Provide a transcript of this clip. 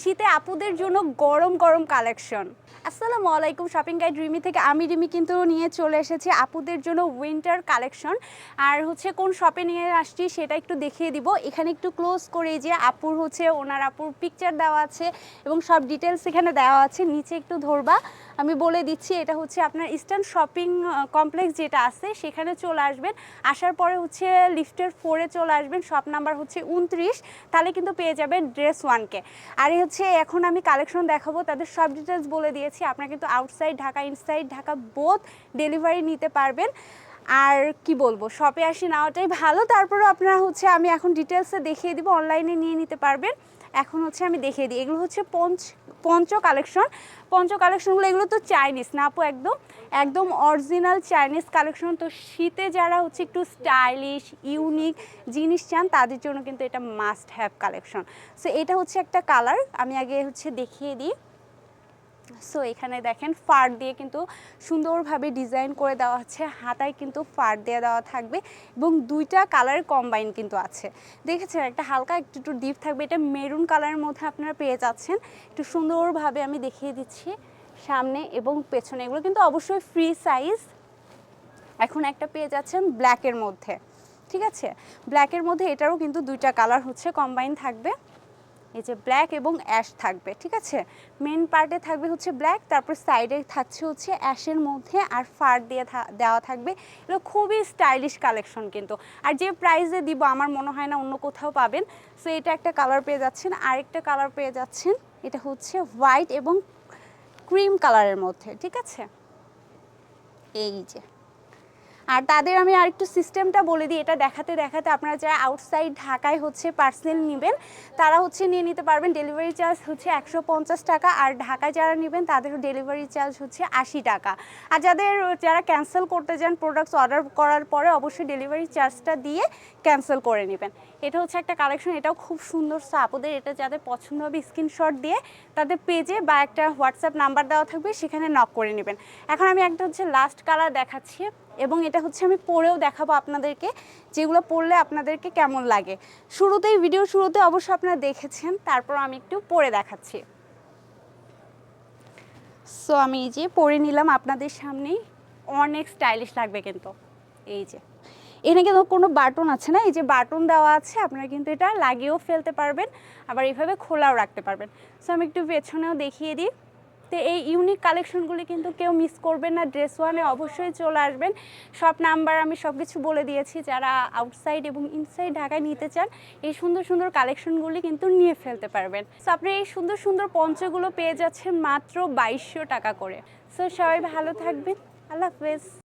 শীতে আপুদের জন্য গরম গরম কালেকশন। আসসালামু আলাইকুম শপিং গাইড রিমি থেকে আমি রিমি কিন্তু নিয়ে চলে এসেছি আপুদের জন্য উইন্টার কালেকশন। আর হচ্ছে কোন শপে নিয়ে আসছি সেটা একটু দেখিয়ে দিব। এখানে একটু ক্লোজ করে যে আপুর হচ্ছে ওনার আপুর পিকচার দেওয়া আছে এবং সব ডিটেলস এখানে দেওয়া আছে। নিচে একটু ধরবা। আমি বলে দিচ্ছি, এটা হচ্ছে আপনার ইস্টার্ন শপিং কমপ্লেক্স যেটা আছে, সেখানে চলে আসবেন। আসার পরে হচ্ছে লিফটের ফোরে চলে আসবেন শপ নাম্বার হচ্ছে উনত্রিশ, তাহলে কিন্তু পেয়ে যাবেন ড্রেস ওয়ানকে আর এই হচ্ছে এখন আমি কালেকশন দেখাবো, তাদের সব ডিটেলস বলে দিয়েছি, আপনারা কিন্তু outside Dhaka inside Dhaka both delivery নিতে পারবেন। আর কি বলব শপে আসি নেওয়াটাই ভালো, তারপরেও আপনারা হচ্ছে আমি এখন ডিটেলসে দেখিয়ে দিব অনলাইনে নিয়ে নিতে পারবেন। এখন হচ্ছে আমি দেখিয়ে দিই, এগুলো হচ্ছে পঞ্চ পঞ্চ কালেকশন। পঞ্চ কালেকশনগুলো এগুলো তো চাইনিজ না আপু একদম? একদম অরিজিনাল চাইনিজ কালেকশন। তো শীতে যারা হচ্ছে একটু স্টাইলিশ ইউনিক জিনিস চান, তাদের জন্য কিন্তু এটা মাস্ট হ্যাভ কালেকশন। সো এটা হচ্ছে একটা কালার আমি আগে হচ্ছে দেখিয়ে দিই। সো এখানে দেখেন ফার দিয়ে কিন্তু সুন্দরভাবে ডিজাইন করে দেওয়া হচ্ছে। হাতায় কিন্তু ফার দিয়ে দেওয়া থাকবে এবং দুইটা কালার কম্বাইন কিন্তু আছে। দেখেছেন, একটা হালকা একটু একটু ডিপ থাকবে। এটা মেরুন কালারের মধ্যে আপনারা পেয়ে যাচ্ছেন। একটু সুন্দরভাবে আমি দেখিয়ে দিচ্ছি সামনে এবং পেছনে। এগুলো কিন্তু অবশ্যই ফ্রি সাইজ। এখন একটা পেয়ে যাচ্ছেন ব্ল্যাকের মধ্যে। ঠিক আছে? ব্ল্যাকের মধ্যে এটারও কিন্তু দুইটা কালার হচ্ছে, কম্বাইন থাকবে। এই যে ব্ল্যাক এবং অ্যাশ থাকবে, ঠিক আছে? মেন পার্টে থাকবে হচ্ছে ব্ল্যাক তারপর সাইডে থাকছে হচ্ছে অ্যাশের মধ্যে আর ফার দিয়ে দেওয়া থাকবে। এগুলো খুবই স্টাইলিশ কালেকশন কিন্তু। আর যে প্রাইসে দিব, আমার মনে হয় না অন্য কোথাও পাবেন। সো এটা একটা কালার পেয়ে যাচ্ছেন। আরেকটা কালার পেয়ে যাচ্ছেন, এটা হচ্ছে হোয়াইট এবং ক্রিম কালারের মধ্যে, ঠিক আছে? এই যে। আর তাদের আমি আর একটু সিস্টেমটা বলে দিই, এটা দেখাতে দেখাতে আপনারা যারা আউটসাইড ঢাকায় হচ্ছে পার্সেল নেবেন, তারা হচ্ছে নিয়ে নিতে পারবেন। ডেলিভারি চার্জ হচ্ছে একশো পঞ্চাশ টাকা আর ঢাকায় যারা নেবেন তাদের ডেলিভারি চার্জ হচ্ছে আশি টাকা। আর যাদের যারা ক্যান্সেল করতে যান প্রোডাক্টস অর্ডার করার পরে অবশ্যই ডেলিভারি চার্জটা দিয়ে ক্যান্সেল করে নেবেন। এটা হচ্ছে একটা কালেকশন এটাও খুব সুন্দর। সো আপুদের এটা যাদের পছন্দ হবে স্ক্রিনশট দিয়ে তাদের পেজে বা একটা হোয়াটসঅ্যাপ নাম্বার দেওয়া থাকবে, সেখানে নক করে নেবেন। এখন আমি একটা হচ্ছে লাস্ট কালার দেখাচ্ছি। এবং এটা হচ্ছে আমি পরেও দেখাবো আপনাদেরকে, যেগুলো পরলে আপনাদেরকে কেমন লাগে। শুরুতেই ভিডিও শুরুতে অবশ্য আপনারা দেখেছেন, তারপর আমি একটু পরে দেখাচ্ছি। সো আমি এই যে পরে নিলাম আপনাদের সামনেই, অনেক স্টাইলিশ লাগবে কিন্তু। এই যে। এখানে কিন্তু কোনো বাটন আছে না? এই যে বাটন দেওয়া আছে, আপনারা কিন্তু এটা লাগিয়েও ফেলতে পারবেন, আবার এইভাবে খোলাও রাখতে পারবেন। সো আমি একটু পেছনেও দেখিয়ে দিই। তো এই ইউনিক কালেকশনগুলি কিন্তু কেউ মিস করবেন না। ড্রেস ওয়ানে অবশ্যই চলে আসবেন। সব নাম্বার আমি সব কিছু বলে দিয়েছি। যারা আউটসাইড এবং ইনসাইড ঢাকায় নিতে চান, এই সুন্দর সুন্দর কালেকশনগুলি কিন্তু নিয়ে ফেলতে পারবেন। সো আপনি এই সুন্দর সুন্দর পঞ্চগুলো পেয়ে যাচ্ছেন মাত্র বাইশশো টাকা করে। সো সবাই ভালো থাকবেন। আল্লাহ হাফেজ।